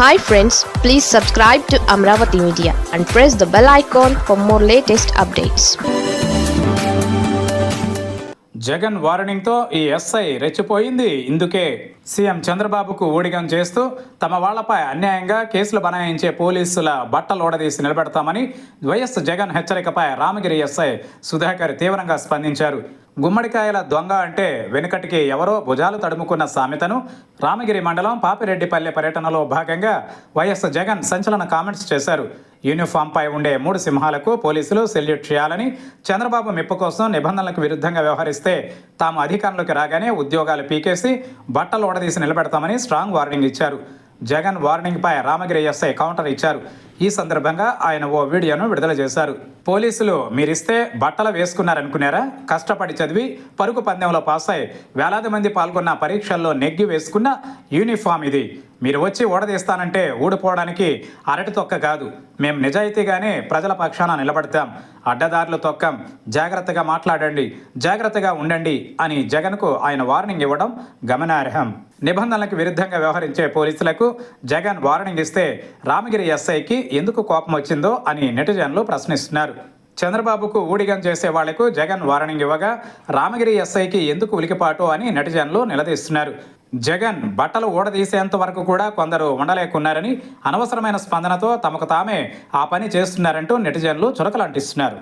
Hi friends please subscribe to Amaravati media and press the bell icon for more latest updates Jagan వార్నింగ్తో ఈ SI రెచ్చిపోయింది. ఇందుకే CM చంద్రబాబుకు ఊడిగం చేస్తూ తమ వాళ్ళపై అన్యాయంగా కేసులు బనాయించే పోలీసుల బట్టలు ఓడదీసి నిలబెడతామని వైఎస్ జగన్ హెచ్చరికపై రామగిరి ఎస్ఐ సుధాకర్ తీవ్రంగా స్పందించారు. గుమ్మడికాయల దొంగ అంటే వెనుకటికి ఎవరో భుజాలు తడుముకున్న సామెతను. రామగిరి మండలం పాపిరెడ్డిపల్లె పర్యటనలో భాగంగా వైఎస్ జగన్ సంచలన కామెంట్స్ చేశారు. యూనిఫామ్పై ఉండే మూడు సింహాలకు పోలీసులు సెల్యూట్ చేయాలని చంద్రబాబు మెప్పు కోసం నిబంధనలకు విరుద్ధంగా వ్యవహరిస్తే తాము అధికారంలోకి రాగానే ఉద్యోగాలు పీకేసి బట్టలు ఓడదీసి నిలబెడతామని స్ట్రాంగ్ వార్నింగ్ ఇచ్చారు. జగన్ వార్నింగ్పై రామగిరి ఎస్ఐ కౌంటర్ ఇచ్చారు. ఈ సందర్భంగా ఆయన ఓ వీడియోను విడుదల చేశారు. పోలీసులు మీరిస్తే బట్టలు వేసుకున్నారనుకున్నారా? కష్టపడి చదివి పరుగు పందెంలో పాస్ అయి వేలాది మంది పాల్గొన్న పరీక్షల్లో నెగ్గి వేసుకున్న యూనిఫామ్ ఇది. మీరు వచ్చి ఓడదీస్తానంటే ఊడిపోవడానికి అరటి తొక్క కాదు. మేము నిజాయితీగానే ప్రజల పక్షాన నిలబడతాం. అడ్డదారులు తొక్కం. జాగ్రత్తగా మాట్లాడండి. జాగ్రత్తగా ఉండండి అని జగన్కు ఆయన వార్నింగ్ ఇవ్వడం గమనార్హం. నిబంధనలకు విరుద్ధంగా వ్యవహరించే పోలీసులకు జగన్ వార్నింగ్ ఇస్తే రామగిరి ఎస్ఐకి ఎందుకు కోపం వచ్చిందో అని నెటిజన్లు ప్రశ్నిస్తున్నారు. చంద్రబాబుకు ఊడిగం చేసే వాళ్ళకు జగన్ వార్నింగ్ ఇవ్వగా రామగిరి ఎస్ఐకి ఎందుకు ఉలికిపాటు అని నెటిజన్లు నిలదీస్తున్నారు. జగన్ బట్టలు ఊడదీసేంత వరకు కూడా కొందరు ఉండలేకున్నారని అనవసరమైన స్పందనతో తమకు తామే ఆ పని చేస్తున్నారంటూ నెటిజన్లు చురకలంటిస్తున్నారు